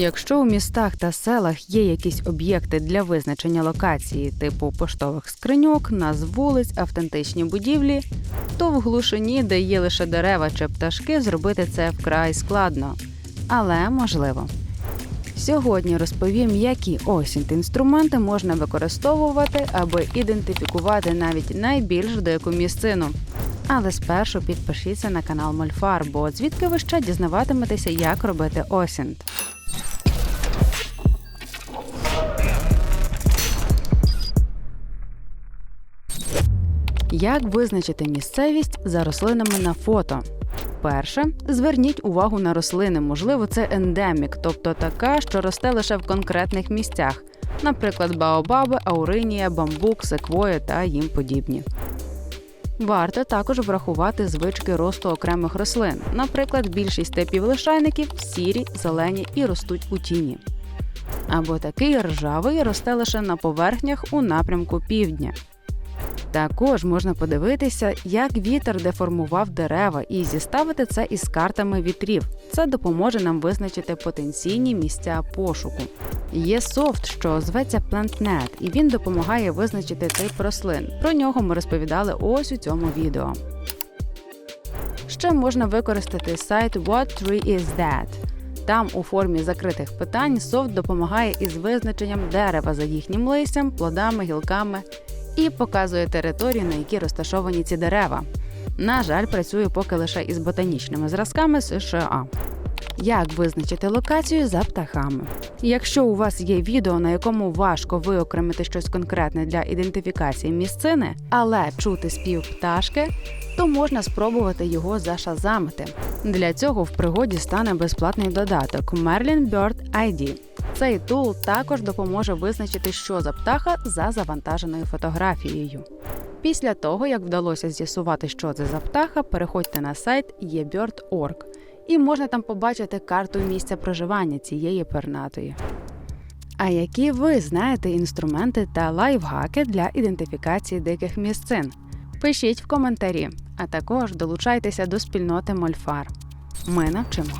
Якщо у містах та селах є якісь об'єкти для визначення локації, типу поштових скриньок, назв вулиць, автентичні будівлі, то в глушині, де є лише дерева чи пташки, зробити це вкрай складно, але можливо. Сьогодні розповім, які осінт інструменти можна використовувати, аби ідентифікувати навіть найбільш дику місцину. Але спершу підпишіться на канал Мольфар, бо звідки ви ще дізнаватиметеся, як робити осінт. Як визначити місцевість за рослинами на фото? Перше, зверніть увагу на рослини. Можливо, це ендемік, тобто така, що росте лише в конкретних місцях, наприклад, баобаби, ауринія, бамбук, секвоя та їм подібні. Варто також врахувати звички росту окремих рослин. Наприклад, більшість типів лишайників сірі, зелені і ростуть у тіні. Або такий ржавий росте лише на поверхнях у напрямку півдня. Також можна подивитися, як вітер деформував дерева, і зіставити це із картами вітрів. Це допоможе нам визначити потенційні місця пошуку. Є софт, що зветься PlantNet, і він допомагає визначити тип рослин. Про нього ми розповідали ось у цьому відео. Ще можна використати сайт What Tree Is That. Там у формі закритих питань софт допомагає із визначенням дерева за їхнім листям, плодами, гілками і показує територію, на якій розташовані ці дерева. На жаль, працює поки лише із ботанічними зразками США. Як визначити локацію за птахами? Якщо у вас є відео, на якому важко виокремити щось конкретне для ідентифікації місцини, але чути спів пташки, то можна спробувати його зашазамити. Для цього в пригоді стане безплатний додаток Merlin Bird ID. Цей тул також допоможе визначити, що за птаха за завантаженою фотографією. Після того, як вдалося з'ясувати, що це за птаха, переходьте на сайт eBird.org і можна там побачити карту місця проживання цієї пернатої. А які ви знаєте інструменти та лайфхаки для ідентифікації диких місцин? Пишіть в коментарі, а також долучайтеся до спільноти Мольфар. Ми навчимо.